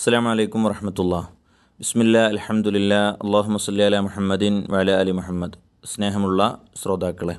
അസ്സാം വലൈക്കും വർഹമത്തുള്ള ബിസ്മില്ല അലഹമുല്ല അള്ളാഹു മസ്ലി അല മുഹമ്മദിൻ വല അലി മുഹമ്മദ്. സ്നേഹമുള്ള ശ്രോതാക്കളെ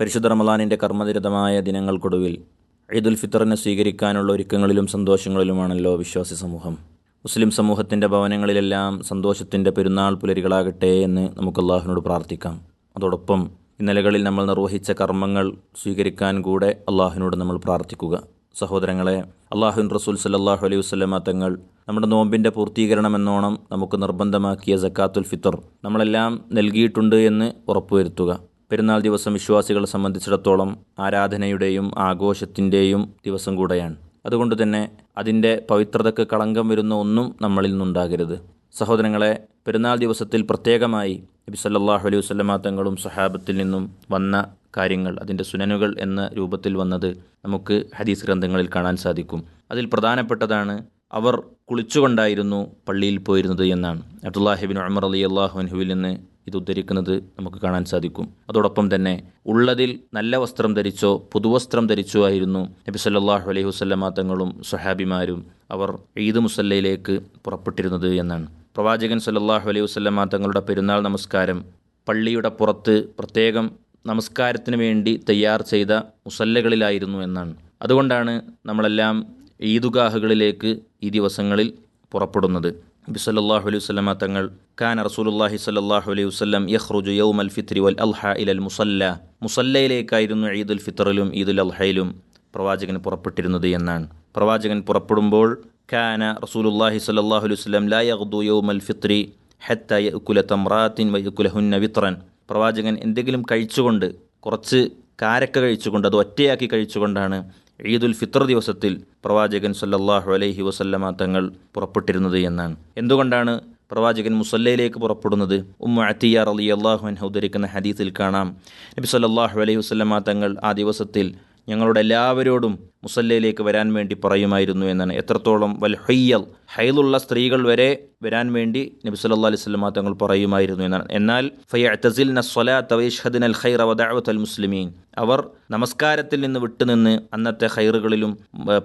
പരിശുദ്ധ റമദാനിന്റെ കർമ്മനിരതമായ ദിനങ്ങൾക്കൊടുവിൽ ഈദുൽ ഫിത്തറിനെ സ്വീകരിക്കാനുള്ള ഒരുക്കങ്ങളിലും സന്തോഷങ്ങളിലുമാണല്ലോ വിശ്വാസി സമൂഹം. മുസ്ലിം സമൂഹത്തിന്റെ ഭവനങ്ങളിലെല്ലാം സന്തോഷത്തിന്റെ പെരുന്നാൾ പുലരികളാകട്ടെ എന്ന് നമുക്ക് അള്ളാഹുവിനോട് പ്രാർത്ഥിക്കാം. അതോടൊപ്പം ഇന്നലകളിൽ നമ്മൾ നിർവഹിച്ച കർമ്മങ്ങൾ സ്വീകരിക്കാൻ കൂടെ അള്ളാഹുവിനോട് നമ്മൾ പ്രാർത്ഥിക്കുക. സഹോദരങ്ങളെ അള്ളാഹുൻ റസൂൽ സല്ലാഹു അലൈഹി വസ്ലമ തങ്ങൾ നമ്മുടെ നോമ്പിന്റെ പൂർത്തീകരണം എന്നോണം നമുക്ക് നിർബന്ധമാക്കിയ സക്കാത്തുൽ ഫിത്തർ നമ്മളെല്ലാം നൽകിയിട്ടുണ്ട് എന്ന് ഉറപ്പുവരുത്തുക. പെരുന്നാൾ ദിവസം വിശ്വാസികളെ സംബന്ധിച്ചിടത്തോളം ആരാധനയുടെയും ആഘോഷത്തിന്റെയും ദിവസം കൂടെയാണ്. അതുകൊണ്ട് തന്നെ അതിന്റെ പവിത്രതയ്ക്ക് കളങ്കം വരുന്ന ഒന്നും നമ്മളിൽ നിന്നുണ്ടാകരുത്. സഹോദരങ്ങളെ പെരുന്നാൾ ദിവസത്തിൽ പ്രത്യേകമായി നബി സല്ലാഹു അലൈഹി വസ്ലമാ തങ്ങളും സഹാബത്തിൽ നിന്നും വന്ന കാര്യങ്ങൾ അതിന്റെ സുനനുകൾ എന്ന രൂപത്തിൽ വന്നത് നമുക്ക് ഹദീസ് ഗ്രന്ഥങ്ങളിൽ കാണാൻ സാധിക്കും. അതിൽ പ്രധാനപ്പെട്ടതാണ് അവർ കുളിച്ചുകൊണ്ടായിരുന്നു പള്ളിയിൽ പോയിരുന്നത് എന്നാണ്. അബ്ദുല്ലാഹിബിൻ ഉമർ അലി അള്ളാഹുൻഹുവിൽ നിന്ന് ഇത് ഉദ്ധരിക്കുന്നത് നമുക്ക് കാണാൻ സാധിക്കും. അതോടൊപ്പം തന്നെ ഉള്ളതിൽ നല്ല വസ്ത്രം ധരിച്ചോ പുതുവസ്ത്രം ധരിച്ചോ ആയിരുന്നു നബി സല്ലാഹു അലൈഹി വസ്ലമ തങ്ങളും സുഹാബിമാരും അവർ ഈദ് മുസല്ലയിലേക്ക് പുറപ്പെട്ടിരുന്നത് എന്നാണ്. പ്രവാചകൻ സല്ലാഹു അലൈഹി വസ്ലമ തങ്ങളുടെ പെരുന്നാൾ നമസ്കാരം പള്ളിയുടെ പുറത്ത് പ്രത്യേകം നമസ്കാരത്തിന് വേണ്ടി തയ്യാർ ചെയ്ത മുസല്ലകളിലായിരുന്നു എന്നാണ്. അതുകൊണ്ടാണ് നമ്മളെല്ലാം ഈദുഗാഹുകളിലേക്ക് ഈ ദിവസങ്ങളിൽ പുറപ്പെടുന്നത്. നബി സല്ലാഹു അലൈഹി വസല്ലമ തങ്ങൾ ഖാൻ റസൂലുല്ലാഹി സല്ലാഹു അലൈഹി വസ്ലം യഹ്റുജു യൗ യൗമൽ ഫിത്രി വൽ അൽഹ ഇലൽ മുസല്ല. മുസല്ലയിലേക്കായിരുന്നു ഈദുൽ ഫിത്തറിലും ഈദുൽ അൽഹയിലും പ്രവാചകൻ പുറപ്പെട്ടിരുന്നത് എന്നാണ്. പ്രവാചകൻ പുറപ്പെടുമ്പോൾ ഖാന റസൂലുല്ലാഹി സല്ലാഹു അലൈഹി വസ്ലം ലാ യഹ്ദു യൗ യൗമൽ ഫിത്രി ഹത്ത തമ്രാത്തിൻ തംറാത്തിൻ വയകുലഹുന്ന വിത്രൻ പ്രവാചകൻ എന്തെങ്കിലും കഴിച്ചുകൊണ്ട് കുറച്ച് കാരക്ക കഴിച്ചുകൊണ്ട് അത് ഒറ്റയാക്കി കഴിച്ചുകൊണ്ടാണ് ഈദുൽ ഫിത്ർ ദിവസത്തിൽ പ്രവാചകൻ സല്ലല്ലാഹു അലൈഹി വസല്ലമ തങ്ങൾ പുറപ്പെട്ടിരുന്നത് എന്നാണ്. എന്തുകൊണ്ടാണ് പ്രവാചകൻ മുസല്ലയിലേക്ക് പുറപ്പെടുന്നത്? ഉമ്മ അത്തിയാർ അലി അള്ളാഹു അൻഹ ഉദ്ധരിക്കുന്ന ഹദീസിൽ കാണാം. നബി സല്ലല്ലാഹു അലൈഹി വസല്ലമ തങ്ങൾ ആ ദിവസത്തിൽ ഞങ്ങളുടെ എല്ലാവരോടും മുസല്ലയിലേക്ക് വരാൻ വേണ്ടി പറയുമായിരുന്നു എന്നാണ്. എത്രത്തോളം വൽ ഹയ്യൽ ഹൈലുള്ള സ്ത്രീകൾ വരെ വരാൻ വേണ്ടി നബി സല്ലാ അലൈഹി സ്വലമ തങ്ങൾ പറയുമായിരുന്നു എന്നാണ്. എന്നാൽ ഫയഅ്തസിൽ നസ്വലാത്തവൈഷദിൻ അൽ ഖൈറ വദാവത്ത് അൽ മുസ്ലിമീൻ. അവർ നമസ്കാരത്തിൽ നിന്ന് വിട്ടുനിന്ന് അന്നത്തെ ഹൈറുകളിലും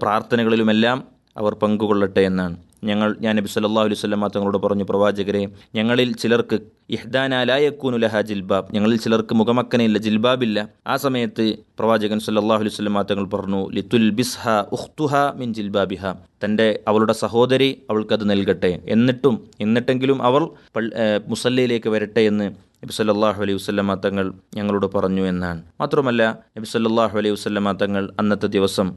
പ്രാർത്ഥനകളിലുമെല്ലാം അവർ പങ്കുകൊള്ളട്ടെ എന്നാണ്. ഞങ്ങൾ ഞാൻ നബി സല്ലാ അലൈഹി സ്വലമ തങ്ങളോട് പറഞ്ഞു പ്രവാചകരെ ഞങ്ങളിൽ ചിലർക്ക് ഇഹ്ദാനാലായക്കൂനുലഹ ജിൽബാബ്. ഞങ്ങളിൽ ചിലർക്ക് മുഖമക്കനയില്ല ജിൽബാബില്ല. ആ സമയത്ത് പ്രവാചകൻ സല്ലാഹു അലൈഹി സ്വലമ തങ്ങൾ പറഞ്ഞു ലിത്തുൽ ബിസ്ഹ ഉഖ്തുഹ മിൻ ജിൽബാബിഹ. തന്റെ അവളുടെ സഹോദരി അവൾക്കത് നൽകട്ടെ. എന്നിട്ടും എന്നിട്ടെങ്കിലും അവൾ മുസല്ലയിലേക്ക് വരട്ടെ എന്ന് നബി സല്ലാഹു അലൈഹി വസ്ലമ തങ്ങൾ ഞങ്ങളോട് പറഞ്ഞു എന്നാണ്. മാത്രമല്ല നബി സല്ലാഹു അലൈഹി വസ്ലമ തങ്ങൾ അന്നത്തെ ദിവസം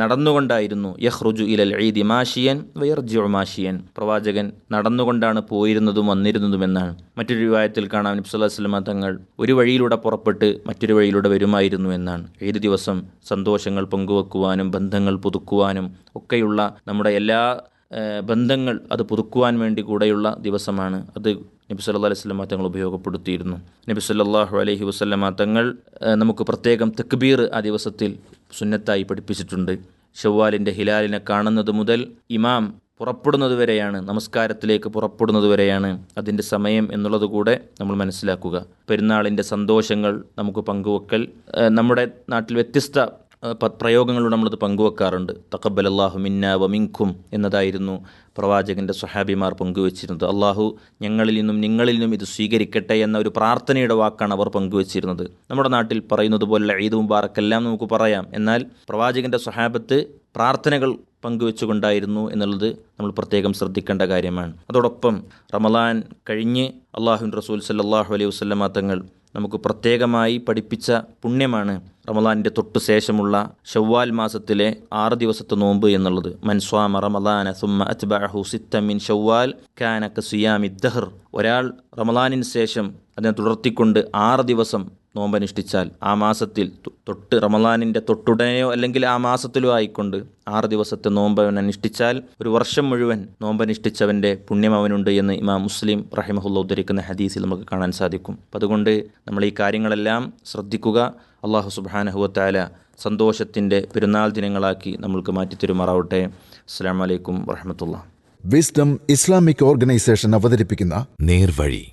നടന്നുകൊണ്ടായിരുന്നു യഹ്റുജു ഇലൽ ഈദി മാഷിയൻ വയർജിഉ മാഷിയൻ. പ്രവാചകൻ നടന്നുകൊണ്ടാണ് പോയിരുന്നതും വന്നിരുന്നതും എന്നാണ്. മറ്റൊരു വിവാഹത്തിൽ കാണാം നബി സല്ലാഹു തങ്ങൾ ഒരു വഴിയിലൂടെ പുറപ്പെട്ട് മറ്റൊരു വഴിയിലൂടെ വരുമായിരുന്നു എന്നാണ്. ഏത് ദിവസം സന്തോഷങ്ങൾ പങ്കുവെക്കുവാനും ബന്ധങ്ങൾ പുതുക്കുവാനും ഒക്കെയുള്ള നമ്മുടെ എല്ലാ ബന്ധങ്ങൾ അത് പുതുക്കുവാൻ വേണ്ടി കൂടെയുള്ള ദിവസമാണ്. അത് നബി സല്ലാ അലൈഹി സ്വലമ തങ്ങൾ ഉപയോഗപ്പെടുത്തിയിരുന്നു. നബി സല്ലാഹു അലൈഹി വസ്ലമ തങ്ങൾ നമുക്ക് പ്രത്യേകം തക്ബീർ ആ ദിവസത്തിൽ സുന്നത്തായി പഠിപ്പിച്ചിട്ടുണ്ട്. ഷവ്വാലിന്റെ ഹിലാലിനെ കാണുന്നത് മുതൽ ഇമാം പുറപ്പെടുന്നത് വരെയാണ് നമസ്കാരത്തിലേക്ക് പുറപ്പെടുന്നത് വരെയാണ്. അതിന്റെ സമയം എന്നുള്ളത് കൂടെ നമ്മൾ മനസ്സിലാക്കുക. പെരുന്നാളിന്റെ സന്തോഷങ്ങൾ നമുക്ക് പങ്കുവെക്കൽ. നമ്മുടെ നാട്ടിൽ വ്യത്യസ്ത പ്രയോഗങ്ങളോട് നമ്മളത് പങ്കുവെക്കാറുണ്ട്. തക്കബൽ അള്ളാഹു മിന്ന വമിങ്ഖും എന്നതായിരുന്നു പ്രവാചകന്റെ സ്വഹാബിമാർ പങ്കുവച്ചിരുന്നത്. അള്ളാഹു ഞങ്ങളിൽ നിന്നും നിങ്ങളിൽ നിന്നും ഇത് സ്വീകരിക്കട്ടെ എന്ന ഒരു പ്രാർത്ഥനയുടെ വാക്കാണ് അവർ പങ്കുവച്ചിരുന്നത്. നമ്മുടെ നാട്ടിൽ പറയുന്നത് പോലെ ഈദ് മുബാറക്കെല്ലാം നമുക്ക് പറയാം. എന്നാൽ പ്രവാചകന്റെ സ്വഹാബത്ത് പ്രാർത്ഥനകൾ പങ്കുവെച്ചുകൊണ്ടായിരുന്നു എന്നുള്ളത് നമ്മൾ പ്രത്യേകം ശ്രദ്ധിക്കേണ്ട കാര്യമാണ്. അതോടൊപ്പം റമലാൻ കഴിഞ്ഞ് അള്ളാഹുൻ റസൂൽ സല്ലാഹു അലൈഹി വസ്ലമാ തങ്ങൾ നമുക്ക് പ്രത്യേകമായി പഠിപ്പിച്ച പുണ്യമാണ് റമദാനിന്റെ തൊട്ടു ശേഷമുള്ള ഷവ്വാൽ മാസത്തിലെ ആറ് ദിവസത്തെ നോമ്പ് എന്നുള്ളത്. മൻസ്വാമ റമദാന സുമ്മ അത്ബഅഹു സിത്തമിൻ ഷവ്വാൽ കാനക്ക സുയാമി ദഹർ. ഒരാൾ റമദാനിന് ശേഷം അതിനെ തുടർത്തിക്കൊണ്ട് ആറ് ദിവസം നോമ്പനുഷ്ഠിച്ചാൽ ആ മാസത്തിൽ തൊട്ട് റമലാനിന്റെ തൊട്ടുടനെയോ അല്ലെങ്കിൽ ആ മാസത്തിലോ ആയിക്കൊണ്ട് ആറ് ദിവസത്തെ നോമ്പ് അവൻ അനുഷ്ഠിച്ചാൽ ഒരു വർഷം മുഴുവൻ നോമ്പനുഷ്ഠിച്ചവന്റെ പുണ്യം അവനുണ്ട് എന്ന് ഇമാം മുസ്ലിം റഹിമഹുല്ല ഉദ്ധരിക്കുന്ന ഹദീസിൽ നമുക്ക് കാണാൻ സാധിക്കും. അതുകൊണ്ട് നമ്മൾ ഈ കാര്യങ്ങളെല്ലാം ശ്രദ്ധിക്കുക. അള്ളാഹു സുബാനഹുവത്താല സന്തോഷത്തിന്റെ പെരുന്നാൾ ദിനങ്ങളാക്കി നമ്മൾക്ക് മാറ്റിത്തരുമാറാവട്ടെ അസ്സാം വലൈക്കും വറഹമത്തുള്ള വിസ്ഡം ഇസ്ലാമിക് ഓർഗനൈസേഷൻ അവതരിപ്പിക്കുന്ന നേർവഴി.